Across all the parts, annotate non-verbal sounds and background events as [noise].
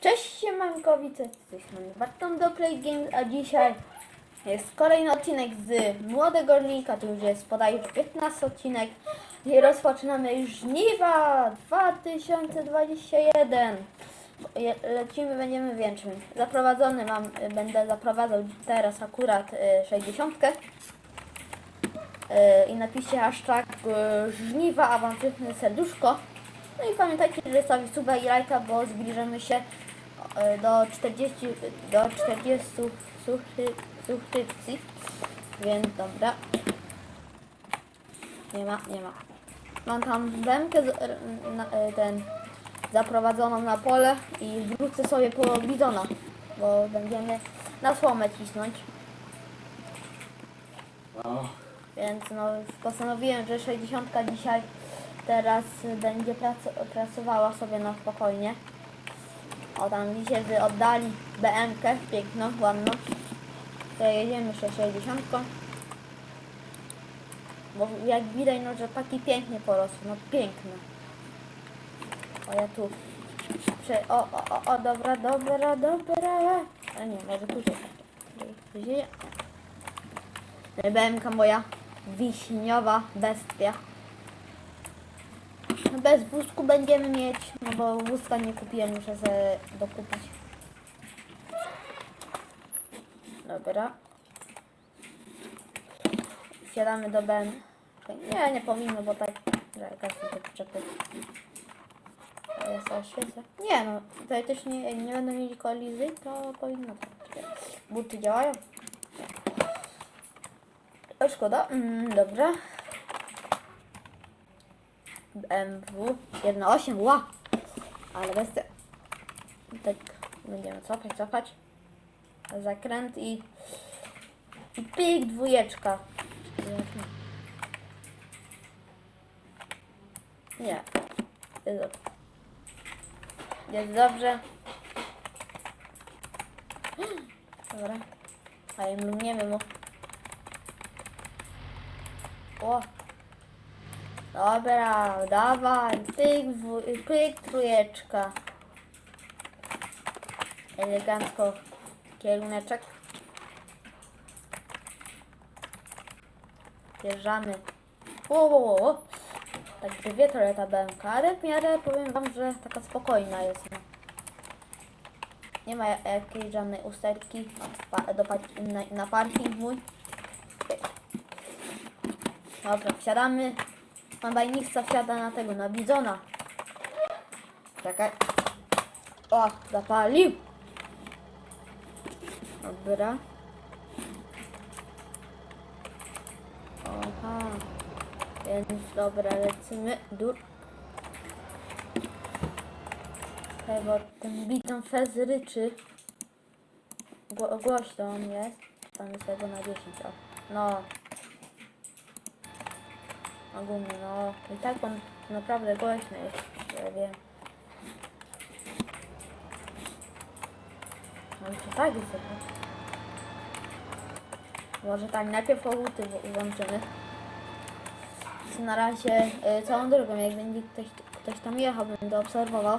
Cześć siemankowice, z tej strony Barton do Play Games, a dzisiaj jest kolejny odcinek z Młodego Rolnika, to już jest bodajże 15 odcinek i rozpoczynamy żniwa 2021. Je- Lecimy, będziemy większym. Zaprowadzony mam, będę zaprowadzał teraz akurat y, 60. Y, I napiszcie hashtag y, żniwa awanturne serduszko. No i pamiętajcie, że zostawić suba i lajka, bo zbliżamy się do 40, do 40 subskry- subskrypcji. Więc dobra. Nie ma, nie ma. Mam tam na, e, ten zaprowadzoną na pole i wrócę sobie po bizona, bo będziemy na słomę cisnąć. Więc no postanowiłem, że 60 dzisiaj teraz będzie prac pracowała sobie na spokojnie. O tam widzicie, że oddali BM-kę piękną, ładną. To jedziemy się 60. Bo jak widać, no, że taki pięknie porosł, no piękny. O ja tu. Prze o, o, o, o, dobra, dobra, dobra. A nie, może tu się. Tu się. BMK moja wiśniowa bestia. Bez wózku będziemy mieć, no bo wózka nie kupiłem, muszę sobie dokupić. Dobra. Wsiadamy do BM. Nie, nie powinno, bo tak... Jakaś te przyczepy. Ja sobie świecę. Nie no, też nie, nie będą mieli kolizji, to powinno tak. Buty działają? O, szkoda. Mm, dobra. BMW 1.8, ła! Ale bez te... Tak, będziemy cofać, cofać. Zakręt i... I pyk, dwójeczka. Nie. Jest dobrze. Jest dobrze. Dobra. A i mrugniemy mu. O. Dobra, dawaj, pyk, pyk, trójeczka. Elegancko kieruneczek. Wjeżdżamy. O, o, o. Tak grzebie trochę ta BMK, ale w miarę powiem wam, że taka spokojna jest. Nie ma jakiejś żadnej usterki do, na, na parking mój. Dobra, wsiadamy. Pan bajnictwa wsiada na tego, na bizona. Czekaj. O, zapalił. Dobra. Aha. Więc dobra, lecimy. Dur. Bo ten bizon fez ryczy. Gło głośno on jest. Tam jest tego na 10. O. No, ogólnie, no i tak on naprawdę głośny jest, ja wiem. No i to tak jest jakoś. Może tak, najpierw połuty włączymy. Na razie y, całą drogą, jak będzie ktoś, ktoś tam jechał, będę obserwował,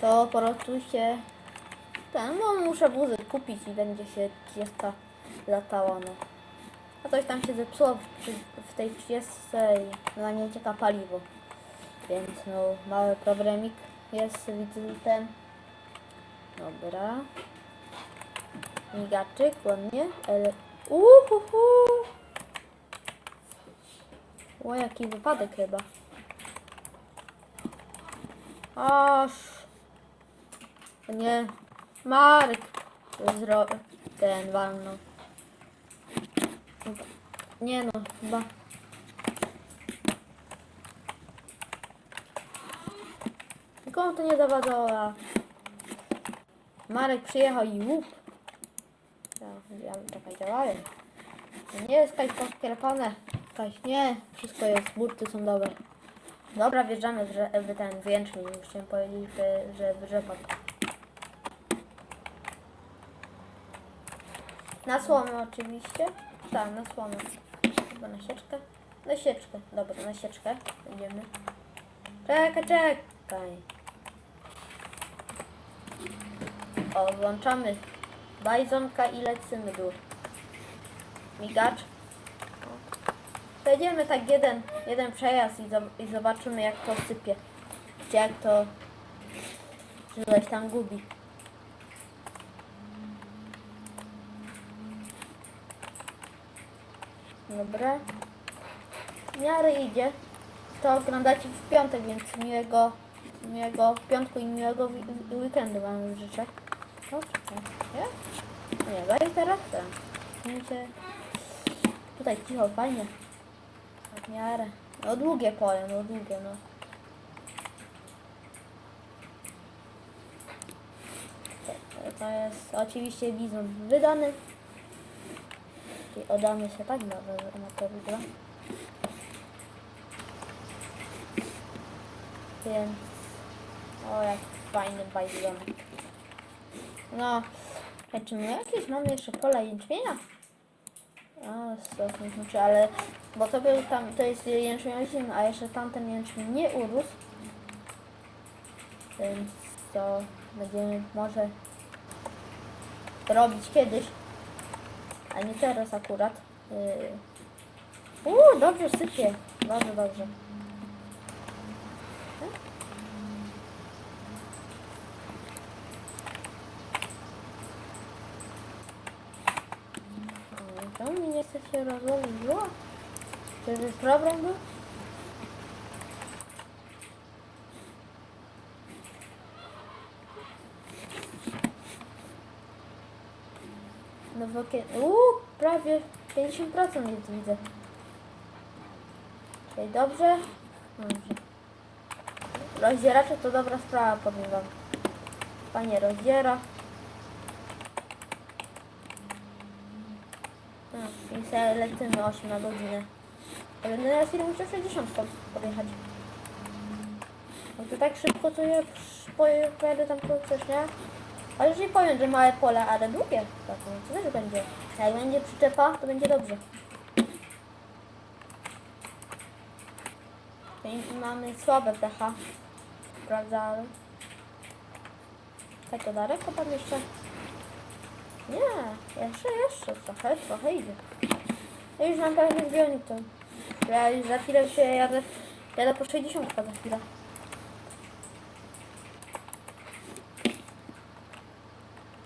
to po prostu się ten, no muszę wózek kupić i będzie się 30 latała, no. A coś tam się zepsuło w, w tej 30 i na nie cieka paliwo. Więc no mały problemik jest z wizytem. Dobra. Migaczyk, ładnie. Uhuhu! O, jaki wypadek chyba. Aż. Nie. Marek zro... ten walnął. Nie no, chyba. Nikomu to nie zawadzało. Marek przyjechał i łup. Ja, czekaj, działają. To Nie jest jakaś posklepane. Jakaś nie, wszystko jest, burty są dobre. Dobra, wjeżdżamy w, rze- w ten w jęczmień. Już chciałem powiedzieć, że, że w rzepak. Na słomę oczywiście. Tak, na słomę. Chyba na sieczkę. Na sieczkę. Dobra, na sieczkę. Będziemy. Czekaj, czekaj. O, włączamy bajzonka i lecimy dół. Migacz. Przejdziemy tak jeden, jeden przejazd i, zob- i zobaczymy jak to sypie. Czy jak to czy coś tam gubi. Dobra. W miarę idzie. To oglądacie w piątek, więc miłego, miłego piątku i miłego weekendu wam życzę. O. Nie? Nie, daj teraz ten. Widzicie? Tutaj cicho, fajnie. W miarę. No długie pole, no długie, no. To jest oczywiście bizon wydany. Czyli oddamy się tak na, na to wygląda. Więc... O, jak fajny bajzon. No, a czy my jakieś mamy jeszcze pola jęczmienia? A, stosnie znaczy, ale... Bo to był tam, to jest jęczmień, a jeszcze tamten jęczmień nie urósł. Więc to będziemy może robić kiedyś. A nie teraz akurat. Yy. Uuu, dobrze sypie. Bardzo dobrze. Mm, Czemu mi nie chce się rozłożyć to jest problem był? W. Uuu, prawie 50% jest widzę. Czyli dobrze? Dobrze. Rozdzieracze to dobra sprawa, powiem wam. Panie rozdziera. No, i sobie lecimy 8 na godzinę. Ale ja chwilę muszę 60 podjechać. No to tak szybko to ja pojadę tam po coś, nie? Ale już nie powiem, że małe pole, ale długie. Tak, to też będzie. Jak będzie przyczepa, to będzie dobrze. Mamy słabe pecha. Sprawdzamy. Tak to daleko pan jeszcze? Nie, jeszcze, jeszcze trochę, trochę idzie. Już mam pewnie zbiornik to. Ja już za chwilę się jadę, jadę po 60 za chwilę.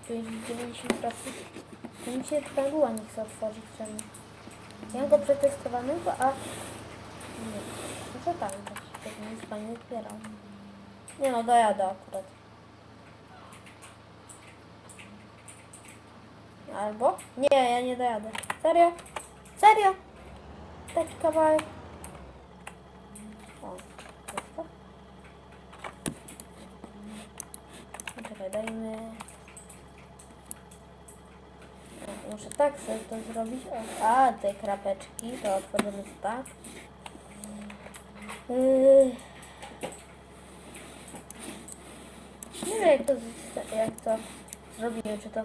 Tu jest 90 procent. To mi się perła nie chce otworzyć czemu. Ja go przetestowanego, a... Nie. No tam też? Pewnie nic pan nie otwierał. Nie no, dojadę akurat. Albo? Nie, ja nie dojadę. Serio? Serio? Taki kawałek. O, to. No Czekaj, dajmy... O, Muszę tak sobie to zrobić. A, te krapeczki, to otworzymy tak. Yy. Nie wiem jak to, jak to zrobimy, czy to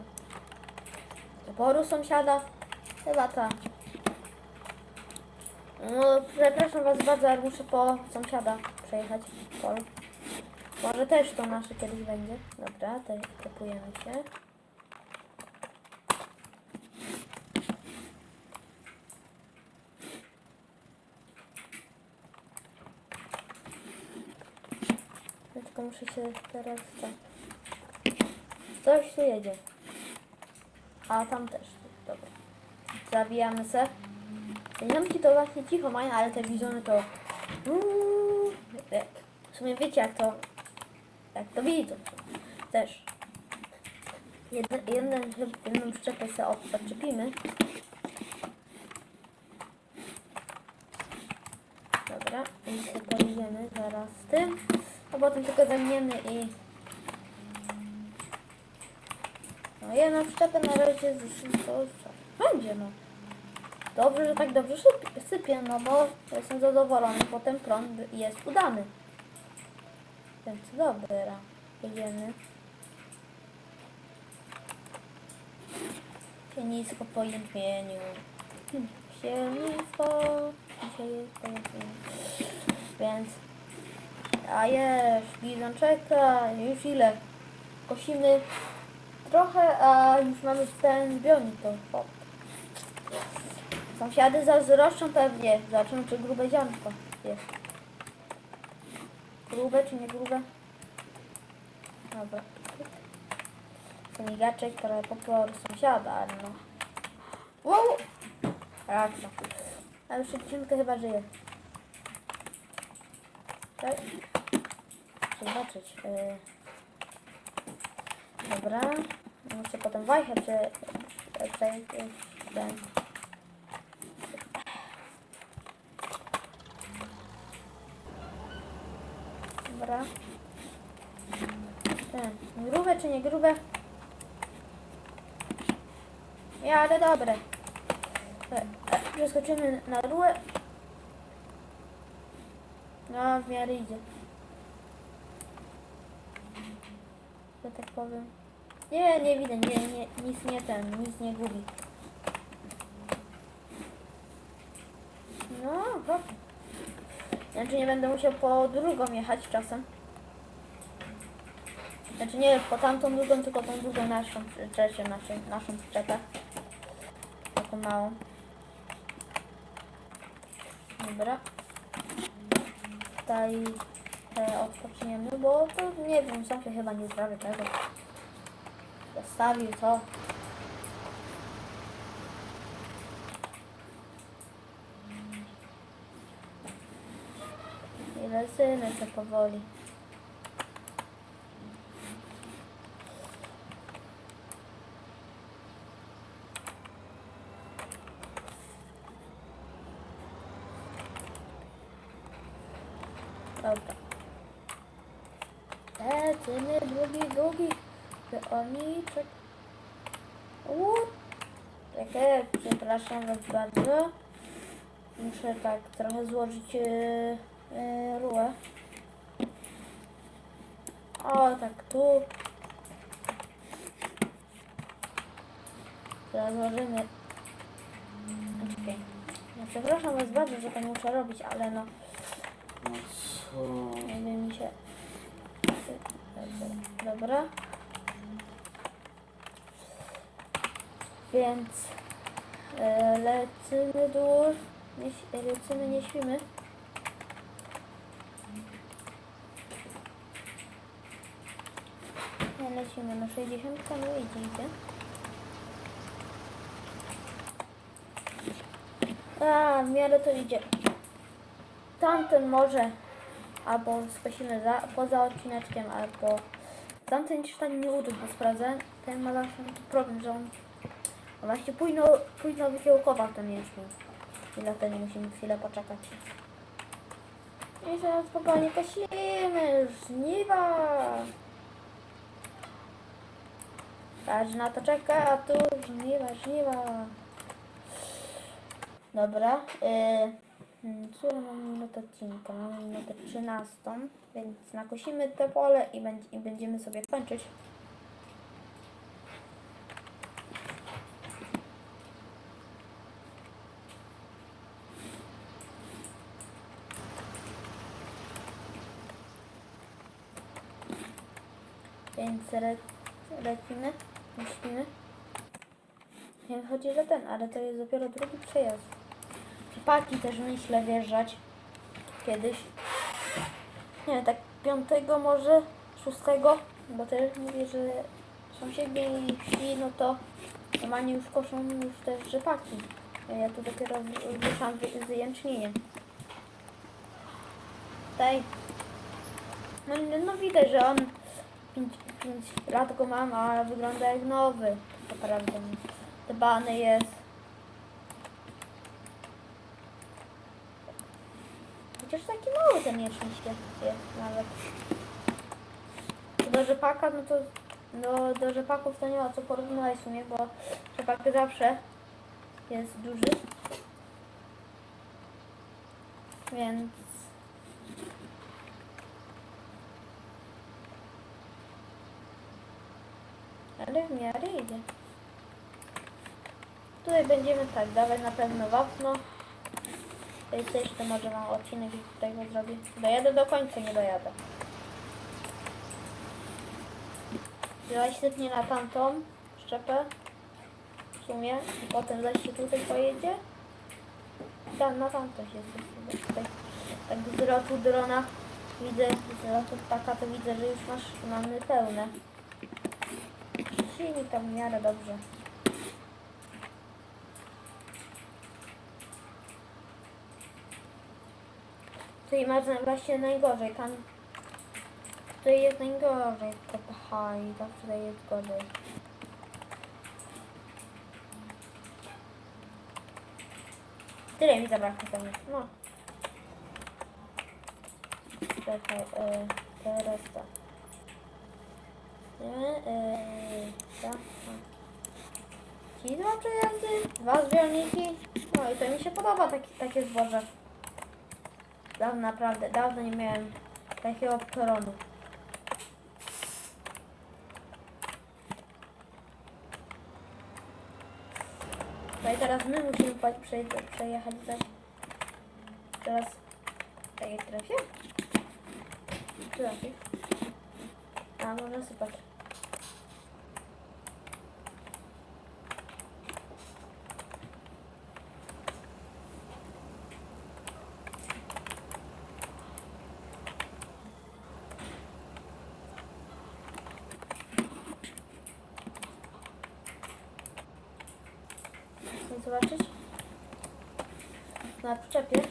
poru sąsiada? Chyba tak. No, przepraszam was bardzo, ale muszę po sąsiada przejechać. Pol. Może też to nasze kiedyś będzie. Dobra, te, tepujemy się. Muszę się teraz tak. Coś tu jedzie. A tam też. Dobra. Zabijamy se. Ziomki to właśnie cicho mają, ale te bizony to... W sumie wiecie jak to... Jak to widzą. Też. Jeden, jeden, jedną przyczepę sobie od- odczepimy. Dobra, i się pojedziemy zaraz z tym. A potem tylko zamieniemy i... No jedna przyczepę na razie z to co? Będzie no. Dobrze, że tak dobrze sypie, no bo jestem zadowolony, potem prąd jest udany. Więc dobra, jedziemy. Sienisko po jęczmieniu. Hmm, Sienisko, dzisiaj jest po jęczmieniu. Więc, a jesz, bizon czeka, już ile? Kosimy trochę, a już mamy ten zbiornik to. Sąsiady zazdroszczą pewnie. Zobaczymy czy grube ziarnko jest. Grube czy nie grube? Dobra. Migaczek, trochę popor sąsiada, ale no. Wow! Tak, no. Ale dziewczynka chyba żyje. Tak? Zobaczyć. Yy. Dobra. Muszę potem wajchę prze... przejść. Dobra. Ten. Grube czy nie grube? Ja, ale dobre. E, e, Przeskoczymy na rurę. No, w miarę idzie. Że tak powiem. Nie, nie widzę, nie, nie, nic nie ten, nic nie gubi. No, hop. Znaczy nie będę musiał po drugą jechać czasem. Znaczy nie po tamtą drugą, tylko tą drugą naszą, przy- trzecią naszą, naszą przyczepę. Taką małą. Dobra. Tutaj e, odpoczniemy, bo to nie wiem, sam się chyba nie zrobię tego. Zostawił to. I lecimy się powoli. Dobra. Lecimy drugi, drugi. Peoniczek. Uuu. Czekaj, przepraszam was bardzo. Muszę tak trochę złożyć yy, yy, rurę. O, tak tu. Teraz złożymy. Czekaj. Ja przepraszam was bardzo, że to muszę robić, ale no. No co? Nie wiem mi się. Dobra. Więc e, lecimy dół. Nie, lecimy, nie śpimy. Lecimy na 60, no idzie, idzie. A, w miarę to idzie. Tamten może albo skosimy za, poza odcineczkiem, albo tamten już tak nie uda, bo sprawdzę. Ten ma zawsze taki problem, że on właśnie późno, późno wykiełkował ten jęczmień. I dlatego musimy chwilę poczekać. I teraz spokojnie kosimy, żniwa. Każdy na to czeka, a tu żniwa, żniwa. Dobra. Yy, co mamy minutę odcinka? Mamy minutę 13, więc nakosimy te pole i, będzie, i będziemy sobie kończyć. Więc le, lecimy, myślimy. Nie chodzi, że ten, ale to jest dopiero drugi przejazd. Chłopaki też myślę wjeżdżać kiedyś. Nie wiem, tak piątego może, szóstego, bo też mówię, że sąsiedniej wsi, no to normalnie już koszą już też rzepaki. Ja tu dopiero wyszłam z- jęczmieniem. Tutaj, no, no widać, że on 5 lat go mam, a wygląda jak nowy. Naprawdę dbany jest. Chociaż taki mały ten jęczmień jest nawet. Do rzepaka, no to do, do rzepaków to nie ma co porównywać w sumie, bo rzepak zawsze jest duży. Więc ale w miarę idzie. Tutaj będziemy tak dawać na pewno wapno. To jest jeszcze może mam odcinek i tego zrobię. Dojadę do końca, nie dojadę. Zaś sypnie na tamtą szczepę. W sumie. I potem zaś się tutaj pojedzie. Tam na tamtą się sypnie. Tutaj, tak z lotu drona widzę, z lotu ptaka to widzę, że już masz, mamy pełne. Silnik tam w miarę dobrze. Tutaj masz właśnie najgorzej, tam tutaj jest najgorzej, to pcha i zawsze jest gorzej. Tyle mi zabrakło tam, no. Czekaj, e, teraz tak. Nie, e, tak. Ci dwa przejazdy, dwa zbiorniki. No i to mi się podoba taki, takie zboże. Dawno, naprawdę, dawno nie miałem takiego peronu. No i teraz my musimy przeje- przejechać za... Teraz... Tak jak trafię? Trafię. A, można sypać. Chcesz zobaczyć? Na przyczepie.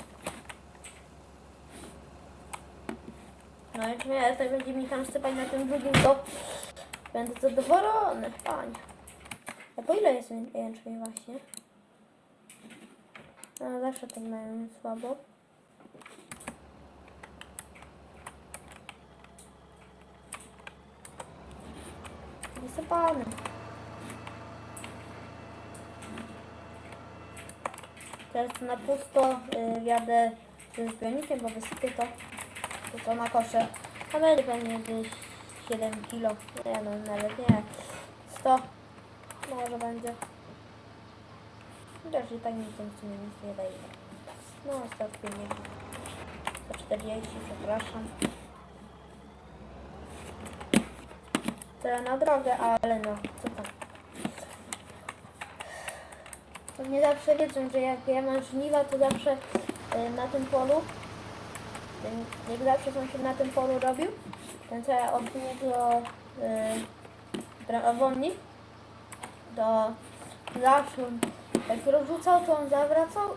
No jak mnie to będzie mi tam sypać na tym drugim, to będę zadowolony, panie. A po ile jest ję- jęczmień właśnie? No zawsze to mają słabo. Wysypany. Teraz na pusto y, jadę ze zbiornikiem, bo wysypię to tylko na kosze. A będzie pewnie gdzieś 7 kilo. Nie no, nawet nie. 100 może będzie. Chociaż i tak nic w sumie nic nie daje. No, 150. 140, przepraszam. Tyle na drogę, ale no, co tam. To nie zawsze wiedzą, że jak ja mam żniwa, to zawsze y, na tym polu, jak zawsze sąsiad na tym polu robił, ten co ja od niego y, to zawsze jak rozrzucał, to on zawracał,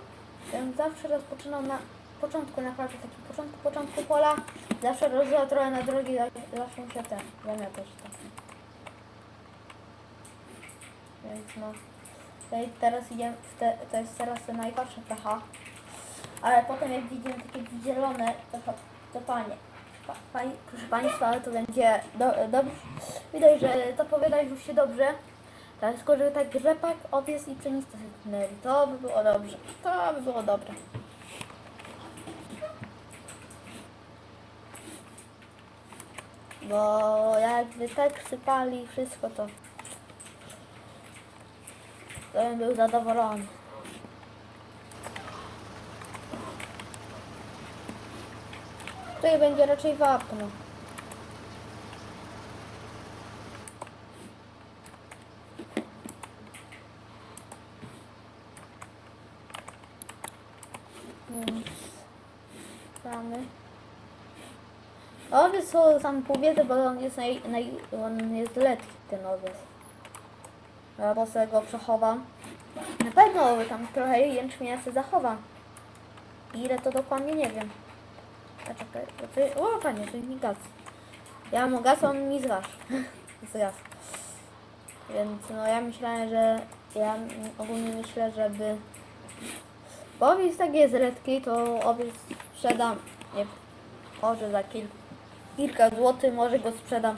zawsze rozpoczynał na początku, naprawdę takim początku, początku pola, zawsze rozrzucał trochę na drogi, za- zawsze się ten zamiatać tak. Więc no. Tutaj teraz idziemy, te, to jest teraz te najgorsze pH. Ale potem jak widzimy takie zielone, to, to, to panie. Pa, pani, proszę Państwa, to będzie do, dobrze. Widać, że to powiada już się dobrze. Teraz tylko, że tak rzepak, owiec i pszenica. To by było dobrze. To by było dobre. Bo jakby tak sypali wszystko, to to bym był zadowolony. Tutaj będzie raczej wapno. Więc mamy. Owiec to sam powiedzę, bo on jest naj, naj, on jest letki ten owiec. Ja po sobie go przechowam. Na pewno tam trochę jęczmienia sobie zachowam. Ile to dokładnie nie wiem. A czekaj, to, o panie, to jest mi gaz. Ja mam gaz, on mi zgasz. [laughs] Zgas. Więc no ja myślałem, że ja ogólnie myślę, żeby bo owiec tak jest redki, to owiec sprzedam, nie może za kil, kilka złotych, może go sprzedam.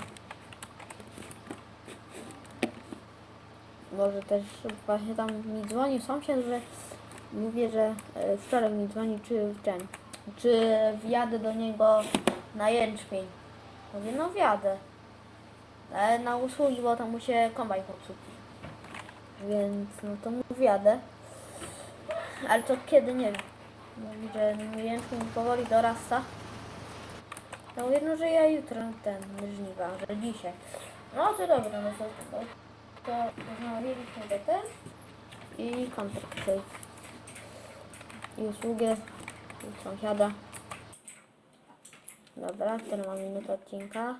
Może też właśnie tam mi dzwoni sąsiad, że mówię, że e, wczoraj mi dzwoni, czy w czy wjadę do niego na jęczmień. Mówię, no wjadę. Ale na usługi, bo tam mu się kombajn popsuł. Więc no to mu wjadę. Ale to kiedy nie wiem. Mówi, że jęczmień powoli dorasta. Ja mówię, no że ja jutro ten żniwa, że dzisiaj. No to dobra, no to, to, to no, mieliśmy betę i kontrakt tutaj. I usługę sąsiada. Dobra, teraz mam minutę odcinka.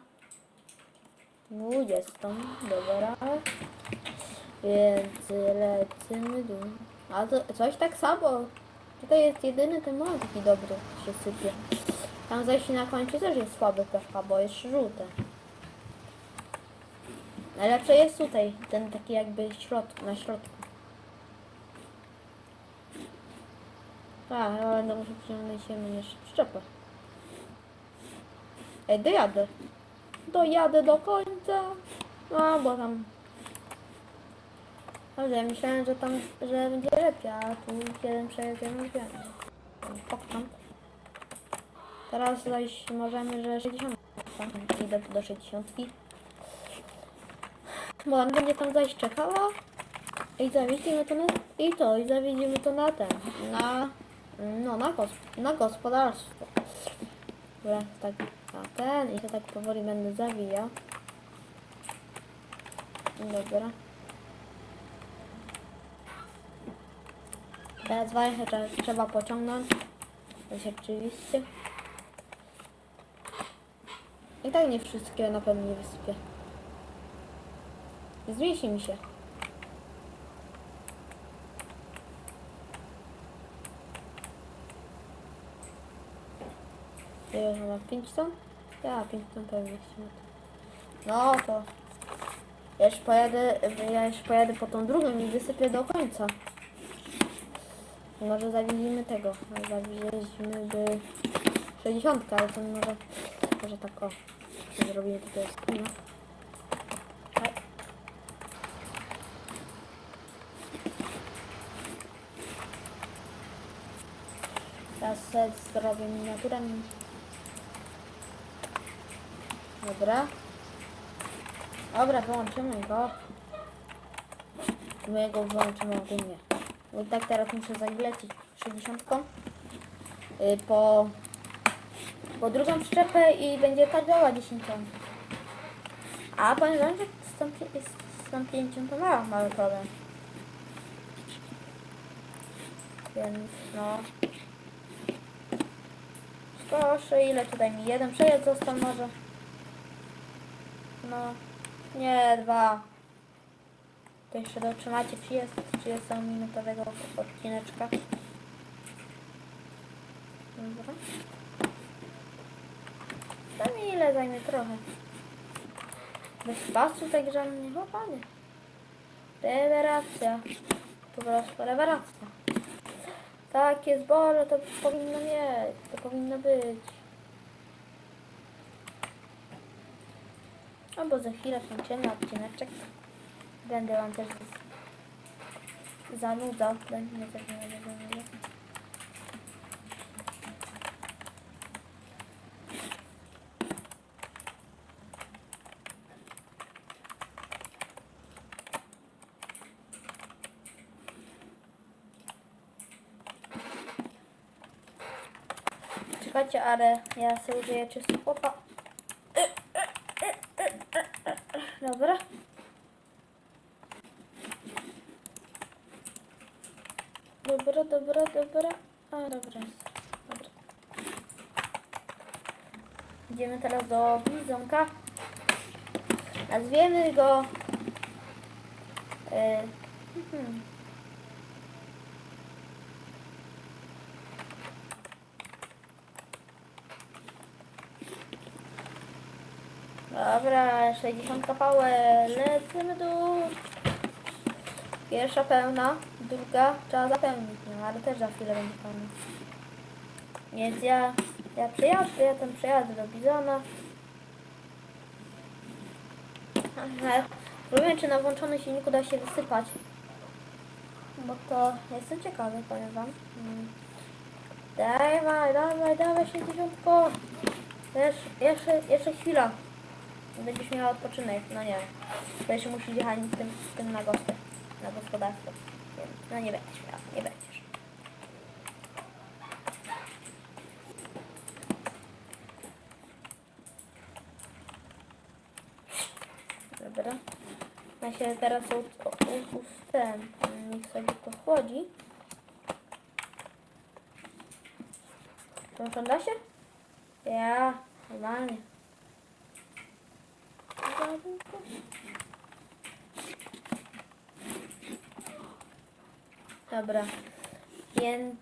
20, dobra. Więc lecimy dół. A to coś tak samo. Tutaj jest jedyny ten mały taki dobry, się sypie. Tam zaś na końcu też jest słaby PH, bo jest żółte. Najlepsze jest tutaj, ten taki jakby środ, na środku. A, ja będę musiał przyciągnąć się niż szczepę. Ej, dojadę. Dojadę do końca. No, bo tam... Dobrze, ja myślałem, że tam, że będzie lepiej, a tu jeden przejazd, jeden dwie. Popcham. Teraz zaś możemy, że 60. Idę do 60. Bo on będzie tam zaś czekała. I zawiedzimy to na... I to, i zawiedzimy to na ten. Na... No, na, gos, na gospodarstwo. Dobra, tak, na ten. I to tak powoli będę zawijał. Dobra. Teraz wajchę trzeba, trzeba pociągnąć. Oczywiście. I tak nie wszystkie na pewno nie wysypię. Zmieści mi się. Ile ona 5 ton? Ja 5 ton pewnie chcę. No to. Ja już pojadę, ja już pojadę po tą drugą i wysypię do końca. Może zawieźmy tego. Zawieźmy by 60, ale to może, może tak o. Zrobimy tutaj no. Tak. Teraz zrobię miniaturę. Dobra. Dobra, wyłączymy go. My go wyłączymy ogólnie. Bo tak teraz muszę zalecić 60 y, po, po drugą przyczepę i będzie targała 10 A powiem wam, że z tą, z tą 5 to ma mały problem. Więc no. Proszę, ile tutaj mi? Jeden przejazd został może? No. Nie, dwa. To jeszcze dotrzymacie 30, 30-minutowego odcineczka. Dobra. To mi ile zajmie trochę. Bez pasu tak żadnie chłopanie. Rewelacja. Po prostu rewelacja. Takie zboże to powinno mieć. To powinno być. Albo za chwilę kończymy odcineczek. Będę wam też zanudzał. Będę nie tak nie zanudzał. Czekajcie, ale ja sobie użyję czysto. Opa. Dobra. A, dobra. Dobra. Idziemy teraz do bizonka. Nazwiemy go... E, hmm. Dobra, 60 pałę, lecimy tu. Pierwsza pełna, druga trzeba zapełnić, no ale też za chwilę będzie pełna. Więc ja, ja przyjadę, ja tam przyjadę do Bizona. Powiem, czy na włączonym silniku da się wysypać. Bo to jestem ciekawy, powiem wam. Mm. Dawaj, dawaj, dawaj 60. Jeszcze, jeszcze, jeszcze chwila. Będziesz miała odpoczynek, no nie. To jeszcze musisz jechać z tym, tym na na gospodarstwo. No nie będziesz miała, nie będziesz. sensie teraz u, u, u, ten, niech sobie to chłodzi. Przepraszam, się? Ja, normalnie. Dobra, więc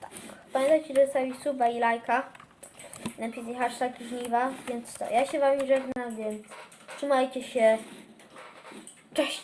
tak. Pamiętajcie, że zostawić suba i lajka. Napisać hashtag żniwa, więc to. Ja się wam żegnam, więc trzymajcie się. Cześć!